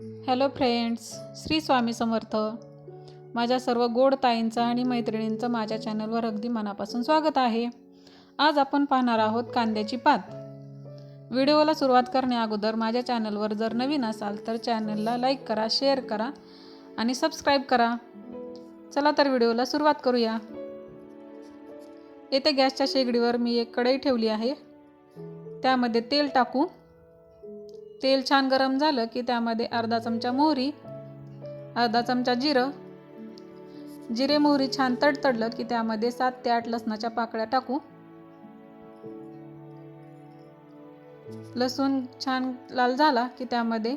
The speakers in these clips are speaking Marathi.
Hello friends Shri Swami Samarth. माझ्या सर्व गोड ताईंचं आणि मैत्रिणींचं माझ्या चॅनलवर अगदी मनापासून स्वागत आहे. आज आपण पाहणार आहोत कांद्याची पात. व्हिडिओला सुरुवात करण्याअगोदर माझ्या चॅनलवर जर नवीन असाल तर चॅनलला लाईक करा शेअर करा आणि सबस्क्राईब करा. चला तर व्हिडिओला सुरुवात करूया. येथे गॅसच्या शेगडीवर मी एक कढई ठेवली आहे. त्यामध्ये तेल टाकू. तेल छान गरम झालं की त्यामध्ये अर्धा चमचा मोहरी अर्धा चमचा जिरं. जिरे मोहरी छान तडतडलं की त्यामध्ये सात ते आठ लसणाच्या पाकळ्या टाकू. लसूण छान लाल झाला की त्यामध्ये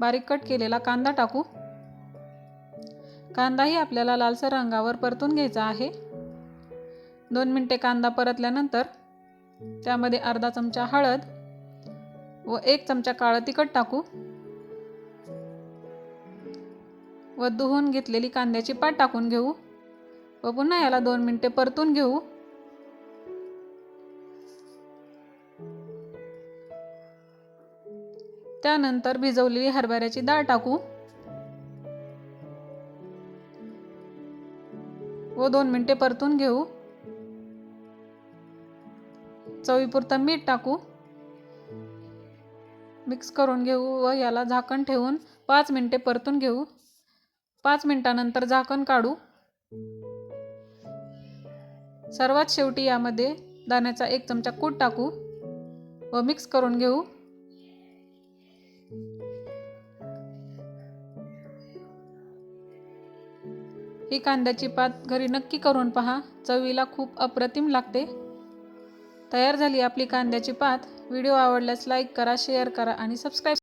बारीक कट केलेला कांदा टाकू. कांदाही आपल्याला लालसर रंगावर परतून घ्यायचा आहे. दोन मिनटे कांदा परतल्यानंतर त्यामध्ये अर्धा चमचा हळद व एक चमचा काळं तिखट टाकू. व धुवून घेतलेली कांद्याची पाट टाकून घेऊ. व पुन्हा याला दोन मिनटे परतून घेऊ. त्यानंतर भिजवलेली हरभऱ्याची डाळ टाकू. व दोन मिनटे परतून घेऊ. चवीपुरतं मीठ टाकू. मिक्स करून घेऊ व याला झाकण ठेवून पाच मिनटे परतून घेऊ. पाच मिनटानंतर झाकण काढू. सर्वात शेवटी यामध्ये दाण्याचा एक चमचा कूट टाकू व मिक्स करून घेऊ. ही कांद्याची पात घरी नक्की करून पहा. चवीला खूप अप्रतिम लागते. तयार झाली आपली कांद्याची पात. व्हिडिओ आवडल्यास लाईक करा शेअर करा आणि सबस्क्राईब